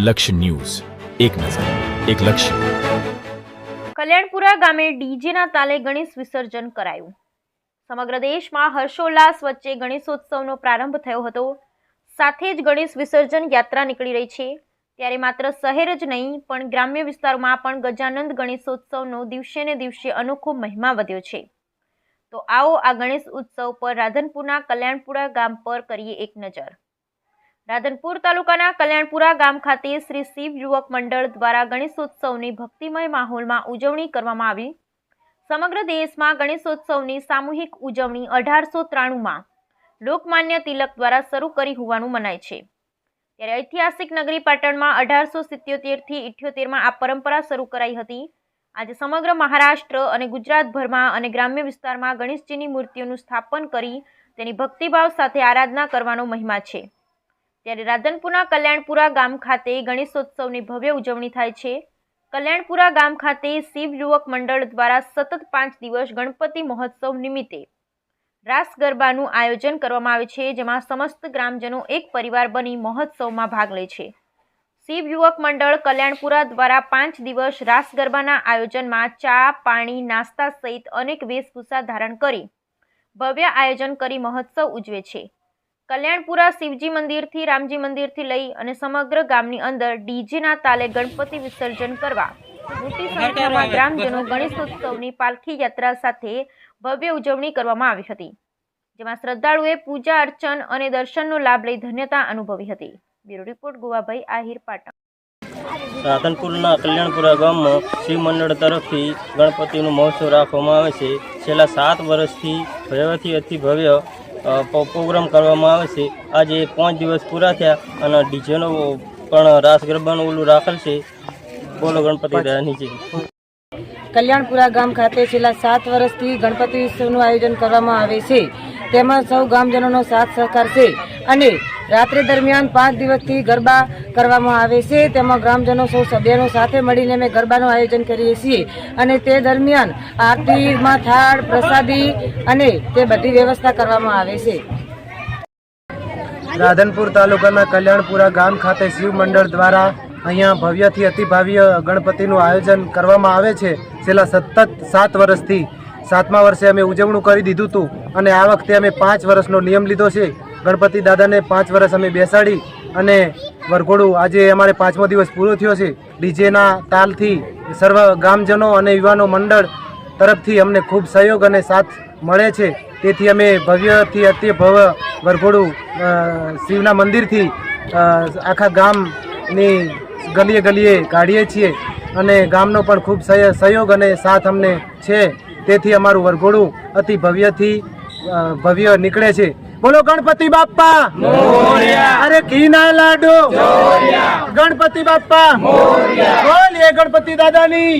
લક્ષ્ય ન્યૂઝ. એક નજર, એક લક્ષ્ય. કલ્યાણપુરા ગામે ડીજેના તાલે ગણેશ વિસર્જન કરાયું. સમગ્ર દેશમાં હર્ષોલ્લાસ વચ્ચે ગણેશોત્સવનો પ્રારંભ થયો હતો. સાથે જ ગણેશ વિસર્જન યાત્રા નીકળી રહી છે. ત્યારે માત્ર શહેર જ નહીં, પણ ગ્રામ્ય વિસ્તારોમાં પણ ગજાનંદ ગણેશોત્સવનો દિવસે ને દિવસે અનોખો મહિમા વધ્યો છે. તો આવો આ ગણેશ ઉત્સવ પર રાધનપુરના કલ્યાણપુરા ગામ પર કરીએ એક નજર. રાધનપુર તાલુકાના કલ્યાણપુરા ગામ ખાતે શ્રી શિવ યુવક મંડળ દ્વારા ગણેશોત્સવની ભક્તિમય માહોલમાં ઉજવણી કરવામાં આવી. સમગ્ર દેશમાં ગણેશોત્સવની સામૂહિક ઉજવણી અઢારસો ત્રાણુંમાં લોકમાન્ય તિલક દ્વારા શરૂ કરી હોવાનું મનાય છે. ત્યારે ઐતિહાસિક નગરી પાટણમાં અઢારસો સિત્યોતેરથી ઇઠ્યોતેરમાં આ પરંપરા શરૂ કરાઈ હતી. આજે સમગ્ર મહારાષ્ટ્ર અને ગુજરાતભરમાં અને ગ્રામ્ય વિસ્તારમાં ગણેશજીની મૂર્તિઓનું સ્થાપન કરી તેની ભક્તિભાવ સાથે આરાધના કરવાનો મહિમા છે. ત્યારે રાધનપુરના કલ્યાણપુરા ગામ ખાતે ગણેશોત્સવની ભવ્ય ઉજવણી થાય છે. કલ્યાણપુરા ગામ ખાતે શિવ યુવક મંડળ દ્વારા સતત પાંચ દિવસ ગણપતિ મહોત્સવ નિમિત્તે રાસ ગરબાનું આયોજન કરવામાં આવે છે, જેમાં સમસ્ત ગ્રામજનો એક પરિવાર બની મહોત્સવમાં ભાગ લે છે. શિવ યુવક મંડળ કલ્યાણપુરા દ્વારા પાંચ દિવસ રાસ ગરબાના આયોજનમાં ચા, પાણી, નાસ્તા સહિત અનેક વેશભૂષા ધારણ કરી ભવ્ય આયોજન કરી મહોત્સવ ઉજવે છે. કલ્યાણપુરા શિવજી મંદિરથી રામજી મંદિરથી લઈ અને સમગ્ર ગામની અંદર ડીજેના તાલે ગણપતિ વિસર્જન કરવા મોટી સંખ્યામાં ગ્રામજનો ગણેશોત્સવની પાલખી યાત્રા સાથે ભવ્ય ઉજવણી કરવામાં આવી હતી જેમાં શ્રદ્ધાળુએ પૂજા અર્ચન અને દર્શનનો લાભ લઈ ધન્યતા અનુભવી હતી. Bureau report Govabhai Ahir Patan. રાધનપુરના Kalyanpura ગામમાં શિવ મંડળ તરફથી ગણપતિનું મહોત્સવ રાખવામાં આવે છે. છેલ્લા સાત વર્ષથી ભવ્યથી અતિ ભવ્ય પ્રોગ્રામ કરવામાં આવે છે. આજે પાંચ દિવસ પૂરા થયા અને ડીજેનો પણ રાસ ગરબાનું ઓલું રાખેલ છે. બોલો ગણપતિ જય કલ્યાણપુરા ગામ ખાતે છેલ્લા સાત વર્ષથી ગણપતિ ઉત્સવનું આયોજન કરવામાં આવે છે. તેમાં સૌ ગામજનોનો સાથ સહકાર છે અને રાત્રિ દરમિયાન પાંચ દિવસથી ગરબા કરવામાં આવે છે. તેમાં ગ્રામજનો સૌ સભ્યનો સાથે મળીને અમે ગરબાનું આયોજન કરીએ છીએ અને તે દરમિયાન આરતીમાં થાળ, પ્રસાદી અને તે બધી વ્યવસ્થા કરવામાં આવે છે. રાધનપુર તાલુકાના કલ્યાણપુરા ગામ ખાતે શિવ મંડળ દ્વારા અહીંયા ભવ્યથી અતિ ભવ્ય ગણપતિનું આયોજન કરવામાં આવે છે. છેલ્લા સતત સાત વર્ષથી સાતમા વર્ષે અમે ઉજવણું કરી દીધું હતું અને આ વખતે અમે પાંચ વર્ષનો નિયમ લીધો છે. ગણપતિ દાદાને પાંચ વર્ષ અમે બેસાડી અને વરઘોડું આજે અમારે પાંચમો દિવસ પૂરો થયો છે. ડીજેના તાલથી સર્વ ગામજનો અને યુવાનો મંડળ તરફથી અમને ખૂબ સહયોગ અને સાથ મળે છે. તેથી અમે ભવ્યથી અતિ ભવ્ય વરઘોડું શિવના મંદિરથી આખા ગામની ગલીએ ગલીએ કાઢીએ છીએ અને ગામનો પણ ખૂબ સહય- સહયોગ અને સાથ અમને છે. તેથી અમારું વરઘોડું અતિ ભવ્યથી ભવ્ય નીકળે છે. બોલો ગણપતિ બાપ્પા. અરે ઘી ના લાડુ ગણપતિ બાપ્પા. બોલીએ ગણપતિ દાદાની.